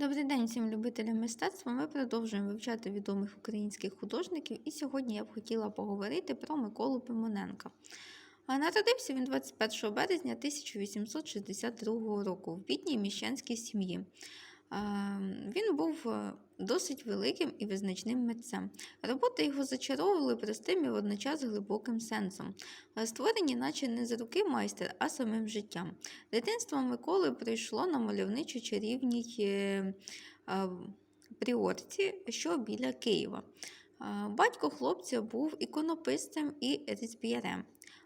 Добрий день всім любителям мистецтва. Ми продовжуємо вивчати відомих українських художників, і сьогодні я б хотіла поговорити про Миколу Пимоненка. Народився він 21 березня 1862 року в бідній міщанській сім'ї. А, Він був е, досить великим і визначним митцем. Роботи його зачаровували простим і водночас глибоким сенсом, Е, створені, наче не з руки майстер, а самим життям. Дитинство Миколи прийшло на мальовничо чарівній е, пріорці, що біля Києва. Батько хлопця був іконописцем і різб'ярем.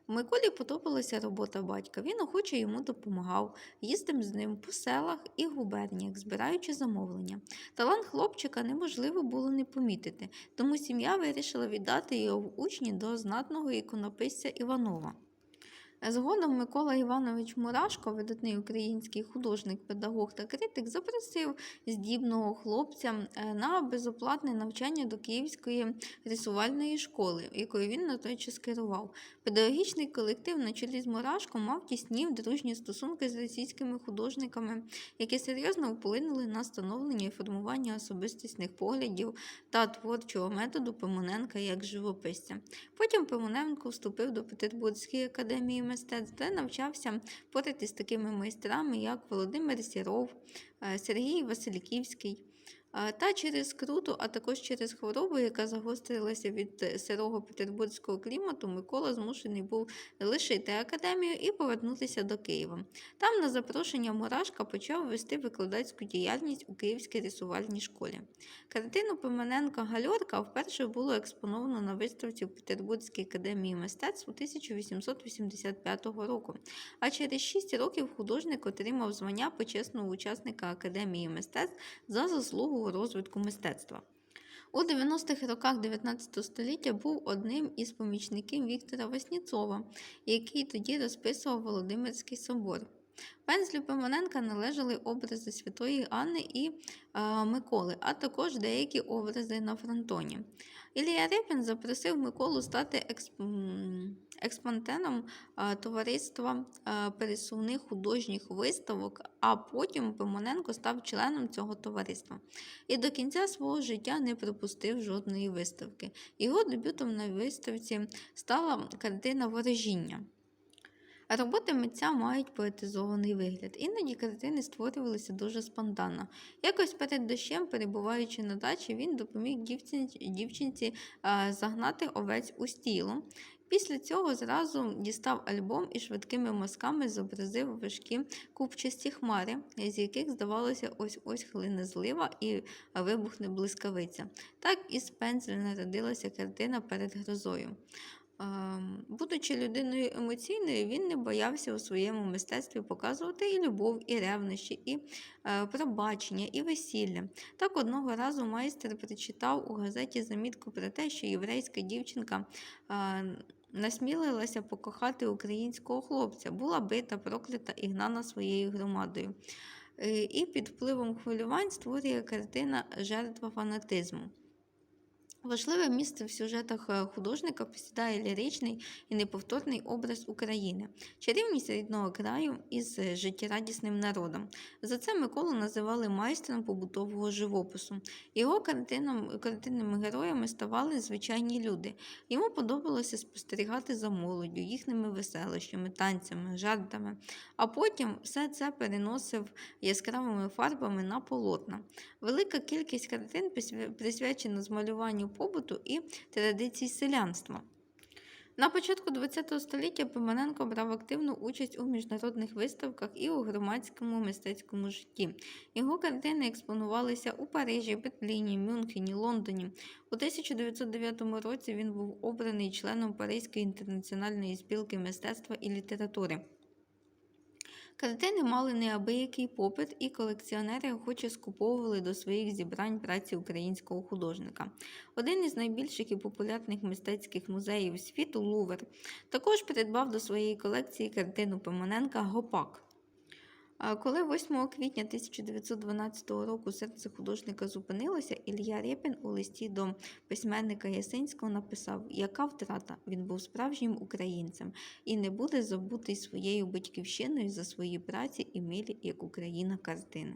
Миколі подобалася робота батька. Він охоче йому допомагав, їздив з ним по селах і губерніях, збираючи замовлення. Талант хлопчика неможливо було не помітити, тому сім'я вирішила віддати його в учні до знатного іконописця Іванова. Згодом Микола Іванович Мурашко, видатний український художник, педагог та критик, запросив здібного хлопця е, на безоплатне навчання до Київської рисувальної школи, якою він на той час керував. Педагогічний колектив на чолі з Мурашком мав тісні дружні стосунки з російськими художниками, які серйозно вплинули на становлення і формування особистісних поглядів та творчого методу Пимоненка як живописця. Потім Пимоненко вступив до Петербурзької академії мистецтв, де навчався поритись з такими майстрами, як Володимир Сіров, е, Сергій Васильківський. Та через круту, а також через хворобу, яка загострилася від е, сирого петербурзького клімату, Микола змушений був лишити академію і повернутися до Києва. Там, на запрошення Мурашка, почав вести викладацьку діяльність у Київській рисувальній школі. Картину Пимоненка Гальорка вперше було експоновано на виставці в Петербурзькій академії мистецтв у 1885 року. А через 6 років художник отримав звання почесного учасника Академії мистецтв за заслугу у розвитку мистецтва. У 90-х роках 19 століття був одним із помічників Віктора Васніцова, який тоді розписував Володимирський собор. Пензлю Пимоненка належали образи Святої Анни і е, Миколи, а також деякі образи на фронтоні. Ілія Репін запросив Миколу стати експ... експонтеном е, товариства е, пересувних художніх виставок, а потім Пимоненко став членом цього товариства. І до кінця свого життя не пропустив жодної виставки. Його дебютом на виставці стала картина Ворожіння. Роботи митця мають поетизований вигляд. Іноді картини створювалися дуже спонтанно. Якось перед дощем, перебуваючи на дачі, він допоміг дівчинці, загнати овець у стіло. Після цього зразу дістав альбом і швидкими мазками зобразив важкі купчасті хмари, з яких, здавалося, ось ось хлине злива і вибухне блискавиця. Так із пензля народилася картина перед грозою. Будучи людиною емоційною, він не боявся у своєму мистецтві показувати і любов, і ревнощі, і е, пробачення, і весілля. Так одного разу майстер прочитав у газеті замітку про те, що єврейська дівчинка е, насмілилася покохати українського хлопця, була бита, проклята і гнана своєю громадою. Е, І під впливом хвилювань створює картина Жертва фанатизму. Важливе місце в сюжетах е, художника посідає ліричний і неповторний образ України, чарівність рідного краю із е, життєрадісним народом. За це Миколу називали майстром побутового живопису. Його картинними героями ставали звичайні люди. Йому подобалося спостерігати за молоддю, їхніми веселощами, танцями, жартами. А потім все це переносив яскравими фарбами на полотна. Велика кількість картин присвячена змалюванню побуту і традицій селянства. На початку ХХ століття Пимоненко брав активну участь у міжнародних виставках і у громадському мистецькому житті. Його картини експонувалися у Парижі, Берліні, Мюнхені, Лондоні. У 1909 році він був обраний членом Паризької інтернаціональної спілки мистецтва і літератури. Картини мали неабиякий попит, і колекціонери охоче скуповували до своїх зібрань праці українського художника. Один із найбільших і популярних мистецьких музеїв світу Лувр також придбав до своєї колекції картину Пимоненка Гопак. Коли 8 квітня 1912 року серце художника зупинилося, Ілья Рєпін у листі до письменника Ясинського написав, яка втрата він був справжнім українцем і не буде забутий своєю батьківщиною за свої праці і милі як Україна картини.